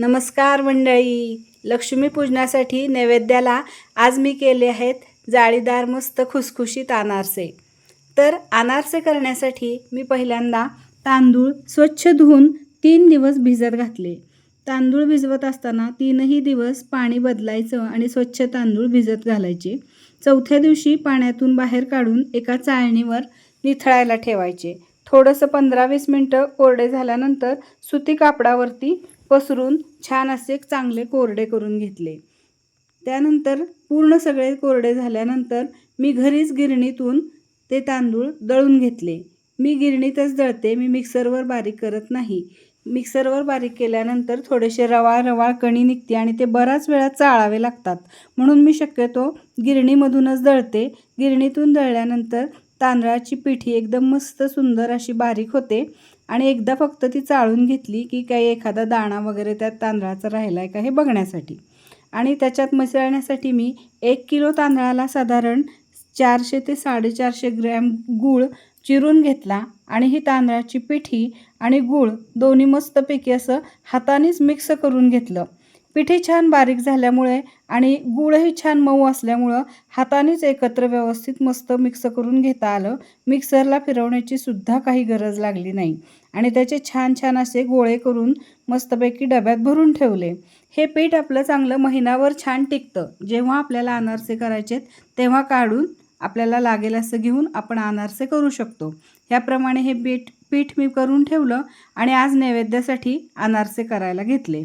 नमस्कार मंडळी. लक्ष्मीपूजनासाठी नैवेद्याला आज मी केले आहेत जाळीदार मस्त खुसखुशीत अनारसे. तर अनारसे करण्यासाठी मी पहिल्यांदा तांदूळ स्वच्छ धुवून तीन दिवस भिजत घातले. तांदूळ भिजवत असताना तीनही दिवस पाणी बदलायचं आणि स्वच्छ तांदूळ भिजत घालायचे. चौथ्या दिवशी पाण्यातून बाहेर काढून एका चाळणीवर निथळायला ठेवायचे. थोडंसं पंधरा वीस मिनटं कोरडे झाल्यानंतर सुती कापडावरती पसरून छान असे चांगले कोरडे करून घेतले. त्यानंतर पूर्ण सगळे कोरडे झाल्यानंतर मी घरीच गिरणीतून ते तांदूळ दळून घेतले. मी गिरणीतच दळते मी मिक्सरवर बारीक करत नाही. मिक्सरवर बारीक केल्यानंतर थोडेसे रवाळ रवाळ कणी निघते आणि ते बराच वेळा चाळावे लागतात. म्हणून मी शक्यतो गिरणीमधूनच दळते. गिरणीतून दळल्यानंतर तांदळाची पिठी एकदम मस्त सुंदर अशी बारीक होते. आणि एकदा फक्त ती चाळून घेतली की काही एखादा दाणा वगैरे त्यात तांदळाचा राहिला आहे का हे बघण्यासाठी. आणि त्याच्यात मिसळण्यासाठी मी एक किलो तांदळाला साधारण चारशे ते साडेचारशे ग्रॅम गूळ चिरून घेतला आणि ही तांदळाची पिठी आणि गूळ दोन्ही मस्तपैकी असं हातानेच मिक्स करून घेतलं. पिठी छान बारीक झाल्यामुळे आणि गूळही छान मऊ असल्यामुळं हातानेच एकत्र व्यवस्थित मस्त मिक्स करून घेता आलं. मिक्सरला फिरवण्याची सुद्धा काही गरज लागली नाही. आणि त्याचे छान छान असे गोळे करून मस्तपैकी डब्यात भरून ठेवले. हे पीठ आपलं चांगलं महिनाभर छान टिकतं. जेव्हा आपल्याला अनारसे करायचेत तेव्हा काढून आपल्याला लागेल असं घेऊन आपण अनारसे करू शकतो. ह्याप्रमाणे हे पीठ पीठ मी करून ठेवलं आणि आज नैवेद्यासाठी अनारसे करायला घेतले.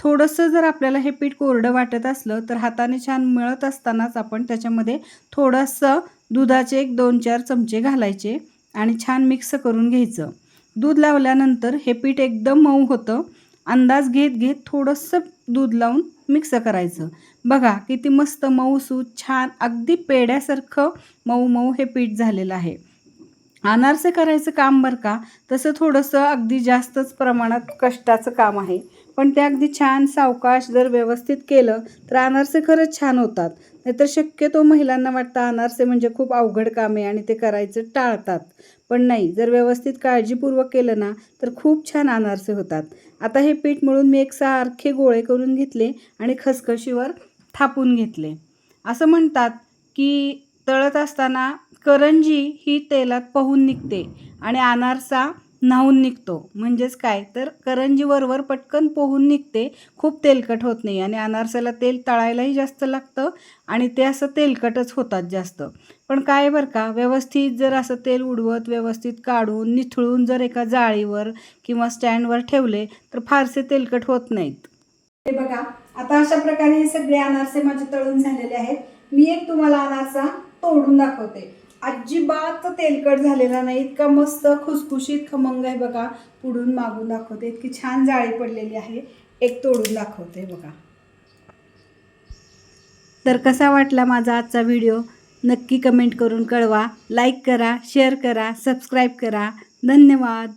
थोडंसं जर आपल्याला हे पीठ कोरडं वाटत असलं तर हाताने छान मिळत असतानाच आपण त्याच्यामध्ये थोडंसं दुधाचे एक दोन चार चमचे घालायचे आणि छान मिक्स करून घ्यायचं. दूध लावल्यानंतर हे पीठ एकदम मऊ होतं. अंदाज घेत घेत थोडंसं दूध लावून मिक्स करायचं. बघा किती मस्त मऊसूत छान अगदी पेड्यासारखं मऊ मऊ हे पीठ झालेलं आहे. अनारसे करायचं काम बरं का? तसं थोडंसं अगदी जास्तच प्रमाणात कष्टाचं काम आहे. पण ते अगदी छान सावकाश जर व्यवस्थित केलं तर अनारसे खरंच छान होतात. नाहीतर शक्यतो महिलांना वाटतं अनारसे म्हणजे खूप अवघड काम आहे आणि ते करायचं टाळतात. पण नाही जर व्यवस्थित काळजीपूर्वक केलं ना तर खूप छान अनारसे होतात. आता हे पीठ मळून मी एक सारखे गोळे करून घेतले आणि खसखशीवर थापून घेतले. असं म्हणतात की तळत असताना करंजी ही तेलात पाहून निघते आणि अनारसा न्हावून निघतो. म्हणजेच काय? तर करंजीवरवर पटकन पोहून निघते. खूप तेलकट होत नाही आणि अनारसाला तेल तळायलाही जास्त लागतं आणि ते असं तेलकटच होतात जास्त. पण काय बरं का? व्यवस्थित जर असं तेल उडवत व्यवस्थित काढून निथळून जर एका जाळीवर किंवा स्टँडवर ठेवले तर फारसे तेलकट होत नाहीत. हे बघा आता अशा प्रकारे हे सगळे अनारसे माझे तळून झालेले आहेत. मी एक तुम्हाला अनारसा तोडून दाखवते. अजिबात तेलकट झालेला नाही. इतका मस्त खुसखुशीत खमंग आहे बघा. पुढून मागून दाखवते. इतकी छान जाळी पडलेली आहे. एक तोडून दाखवते बघा. तर कसा वाटला माझा आजचा व्हिडिओ? नक्की कमेंट करून कळवा. लाईक करा शेअर करा सबस्क्राईब करा. धन्यवाद.